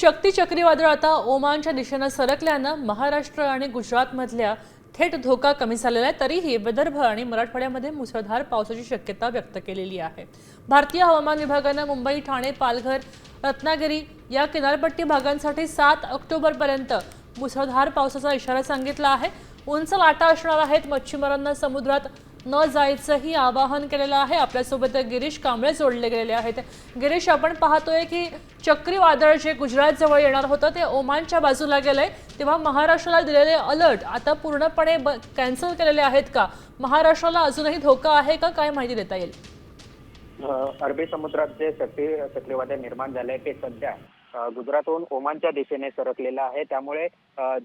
शक्ती चक्रीवादळ आता ओमानच्या दिशेनं सरकल्यानं महाराष्ट्र आणि गुजरातमधल्या थेट धोका कमी झालेला आहे. तरीही विदर्भ आणि मराठवाड्यामध्ये मुसळधार पावसाची शक्यता व्यक्त केलेली आहे. भारतीय हवामान विभागानं मुंबई ठाणे पालघर रत्नागिरी या किनारपट्टी भागांसाठी सात ऑक्टोबरपर्यंत मुसळधार पावसाचा इशारा सांगितला आहे. उंच लाटा असणार आहेत. मच्छीमारांना समुद्रात न जायचंही आवाहन केलेलं आहे. आपल्यासोबत गिरीश कांबळे जोडले गेलेले आहेत. गिरीश आपण पाहतोय की चक्रीवादळ जे गुजरातजवळ येणार होतं ते ओमानच्या बाजूला गेलंय. तेव्हा महाराष्ट्राला दिलेले अलर्ट आता पूर्णपणे कॅन्सल केलेले आहेत का? महाराष्ट्राला अजूनही धोका आहे का? काय माहिती देता येईल? अरबी समुद्रात जे चक्री चक्रीवादळ निर्माण झालंय ते सध्या गुजरातहून ओमानच्या दिशेने सरकलेला आहे. त्यामुळे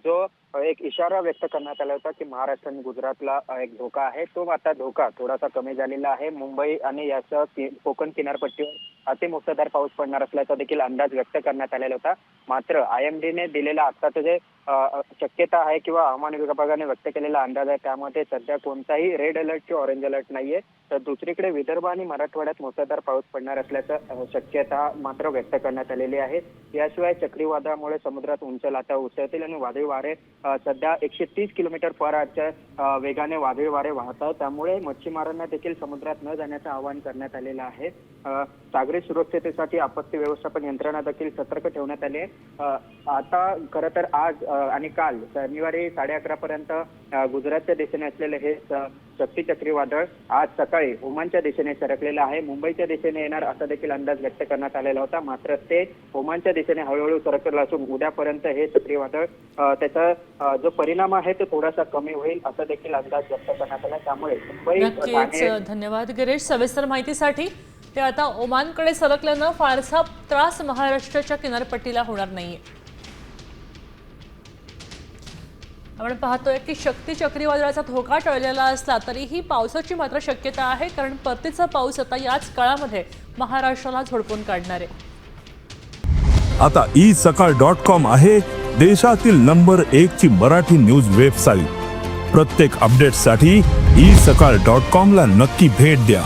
जो एक इशारा व्यक्त करण्यात आला होता की महाराष्ट्र आणि गुजरातला एक धोका आहे तो आता धोका थोडासा कमी झालेला आहे. मुंबई आणि याचा कोकण किनारपट्टीवर अतिमुसळधार पाऊस पडणार असल्याचा देखील अंदाज व्यक्त करण्यात आलेला होता. मात्र आय एम डीने दिलेला आत्ताचं जे शक्यता आहे किंवा हवामान विभागाने व्यक्त केलेला अंदाज आहे. त्यामध्ये सध्या कोणताही रेड अलर्ट किंवा ऑरेंज अलर्ट नाहीये. तर दुसरीकडे विदर्भ आणि मराठवाड्यात मुसळधार पाऊस पडणार असल्याचं शक्यता मात्र व्यक्त करण्यात आलेली आहे. याशिवाय चक्रीवादळामुळे समुद्रात उंच लाटा उसळतील आणि वादळी वारे सध्या एकशे तीस किलोमीटर पर आजच्या वेगाने वादळी वारे वाहत आहेत. त्यामुळे मच्छीमारांना देखील समुद्रात न जाण्याचं आवाहन करण्यात आलेलं आहे. सागरी सुरक्षतेसाठी आपत्ती व्यवस्थापन यंत्रणा देखील सतर्क ठेवण्यात आली आहे. आता खरं तर आज आणि काल शनिवारी साडे अकरा पर्यंत गुजरातच्या दिशेने असलेले हे शक्ती चक्रीवादळ आज सकाळी ओमानच्या दिशेने सरकलेलं आहे. मुंबईच्या दिशेने येणार असा देखील अंदाज व्यक्त करण्यात आलेला होता. मात्र ते ओमानच्या दिशेने हळूहळू सरकलं असून उद्यापर्यंत हे चक्रीवादळ त्याचा जो परिणाम आहे तो थोडासा कमी होईल असा देखील अंदाज व्यक्त करण्यात आला. त्यामुळे मुंबई धन्यवाद गिरीश. सविस्तर माहितीसाठी ते आता ओमानकडे सरकल्यानं फारसा त्रास महाराष्ट्राच्या किनारपट्टीला होणार नाहीये. आपण पाहतोय की शक्ती चक्रीवादळाचा धोका टळलेला असला तरीही पावसाची मात्र शक्यता आहे कारण परतीचा पाऊस आता याच काळामध्ये महाराष्ट्राला झोडपून काढणार आहे. आता ई सकाळ डॉट कॉम आहे देशातील नंबर एक ची मराठी न्यूज वेबसाईट. प्रत्येक अपडेटसाठी ई सकाळ डॉट कॉम ला नक्की भेट द्या.